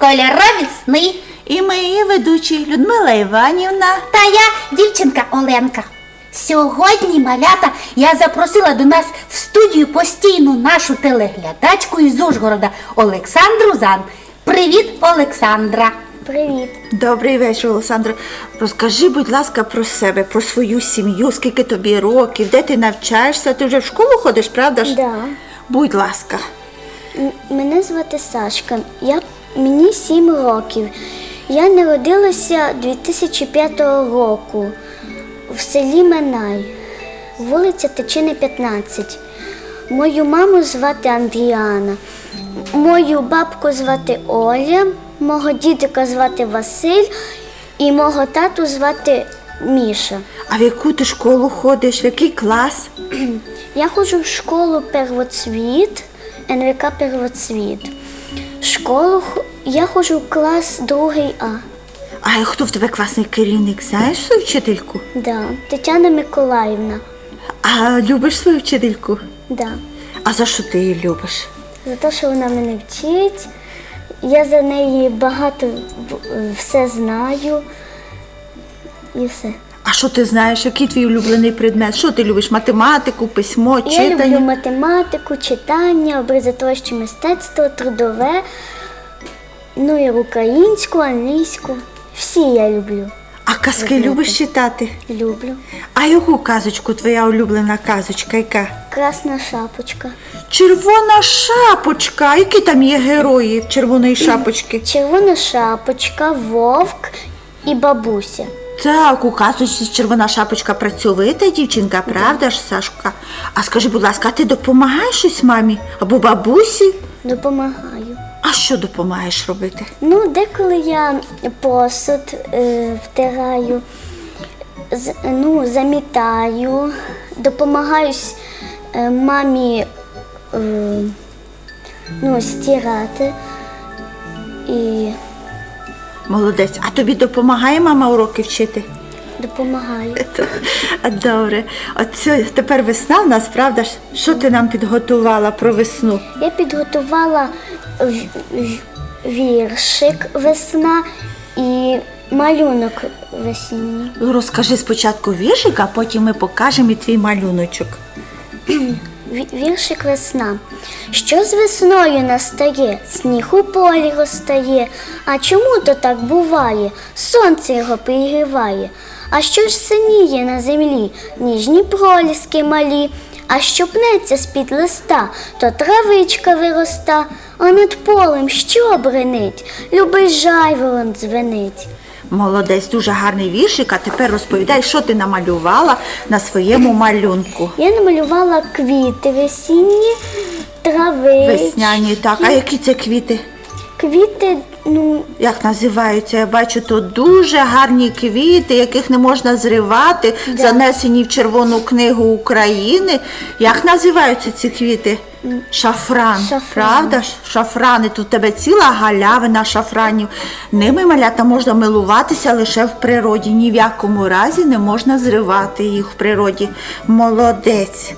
Кольорові сни. І ми ведучі Людмила Іванівна. Та я дівчинка Оленка. Сьогодні, малята, я запросила до нас в студію постійну нашу телеглядачку із Ужгорода Олександру Зан. Привіт, Олександра! Привіт. Добрий вечір, Олександро. Розкажи, будь ласка, про себе, про свою сім'ю, скільки тобі років, де ти навчаєшся? Ти вже в школу ходиш, правда ж? Да. Будь ласка. М- Мене звати Сашка. Я, мені 7 років. Я народилася 2005 року в селі Менай, вулиця Тичини, 15. Мою маму звати Андріана, мою бабку звати Оля, мого дідика звати Василь і мого тату звати Міша. А в яку ти школу ходиш? В який клас? Я ходжу в школу первоцвіт, НВК первоцвіт. Школу я ходжу в клас 2 А. А хто в тебе класний керівник? Знаєш свою вчительку? Да. Тетяна Миколаївна. А любиш свою вчительку? Да. А за що ти її любиш? За те, що вона мене вчить. Я за неї багато в- все знаю. І все. А що ти знаєш? Який твій улюблений предмет? Що ти любиш? Математику, письмо, Я читання? люблю математику, читання, образотворче мистецтво, трудове, ну і українську, англійську. Всі я люблю. А казки любиш читати? Люблю. А яку казочку твоя улюблена казочка? Яка? Красна шапочка. Червона шапочка. Які там є герої червоної шапочки? Червона шапочка, вовк і бабуся. Так, у казочці червона шапочка працьовита дівчинка, правда ж, Сашка? А скажи, будь ласка, а ти допомагаєш щось мамі або бабусі? Допомагаю. А що допомагаєш робити? Ну, деколи я посуд е, втираю, з, ну, замітаю, допомагаю с- е, мамі е, ну, стирати. І Молодець, а тобі допомагає мама уроки вчити? допомагаю. Добре. Оце тепер весна в нас, правда ж? Що ти нам підготувала про весну? Я підготувала віршик весна і малюнок весінній. Розкажи спочатку віршик, а потім ми покажемо і твій малюночок. Віршик весна. Що з весною настає? Сніг у полі розтає. А чому то так буває? Сонце його пригріває. А що ж синіє на землі? Ніжні проліски малі. А що пнеться з-під листа, то травичка вироста, а над полем що бренить? Любий жайворон дзвенить. Молодець, дуже гарний віршик, а тепер розповідай, що ти намалювала на своєму малюнку. Я намалювала квіти весінні, трави. Весняні, так. А які це квіти? Квіти, ну, Як називаються? Я бачу тут дуже гарні квіти, яких не можна зривати, занесені в Червону книгу України. Як називаються ці квіти? Шафран. Шафран. Правда ж? Шафрани. Тут у тебе ціла галявина шафранів. Ними малята можна милуватися лише в природі. Ні в якому разі не можна зривати їх в природі. Молодець.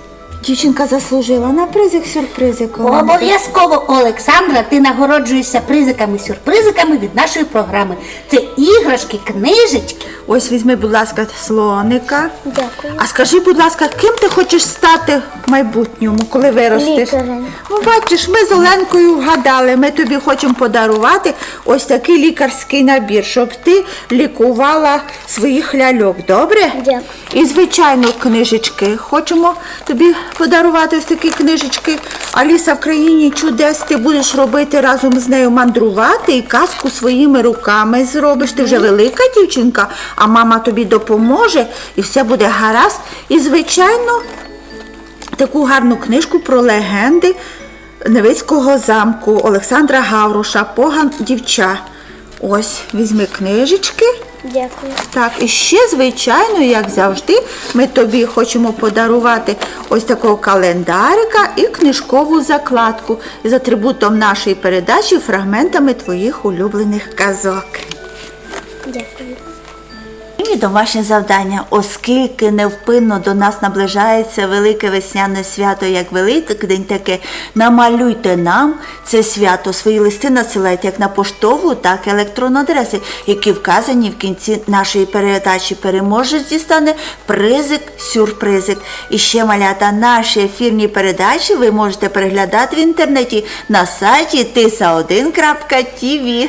Дівчинка заслужила на призик сюрпризик. Обов'язково, Олександра, ти нагороджуєшся призиками-сюрпризиками від нашої програми. Це іграшки, книжечки. Ось візьми, будь ласка, слоника. Дякую. А скажи, будь ласка, ким ти хочеш стати в майбутньому, коли виростеш? Лікарем. Ну, бачиш, ми з Оленкою вгадали. Ми тобі хочемо подарувати ось такий лікарський набір, щоб ти лікувала своїх ляльок. Добре? Дякую. І звичайно, книжечки. Хочемо тобі подарувати ось такі книжечки. Аліса в країні чудес. Ти будеш робити разом з нею мандрувати і казку своїми руками зробиш. Ти вже велика дівчинка, а мама тобі допоможе, і все буде гаразд. І звичайно, таку гарну книжку про легенди Невицького замку Олександра Гавруша, Поган дівча. Ось, візьми книжечки. Дякую. Так, і ще, звичайно, як завжди, ми тобі хочемо подарувати ось такого календарика і книжкову закладку з атрибутом нашої передачі фрагментами твоїх улюблених казок. Дякую. І домашнє завдання, оскільки невпинно до нас наближається велике весняне свято, як Великдень таке, намалюйте нам це свято. Свої листи надсилайте як на поштову, так і електронну адреси, які вказані в кінці нашої передачі. Переможець дістане призик, сюрпризик. І ще малята наші ефірні передачі ви можете переглядати в інтернеті на сайті tisa1.tv.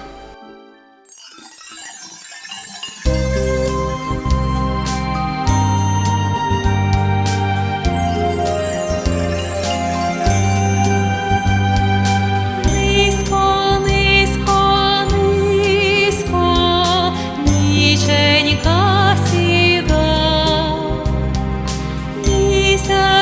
Islam.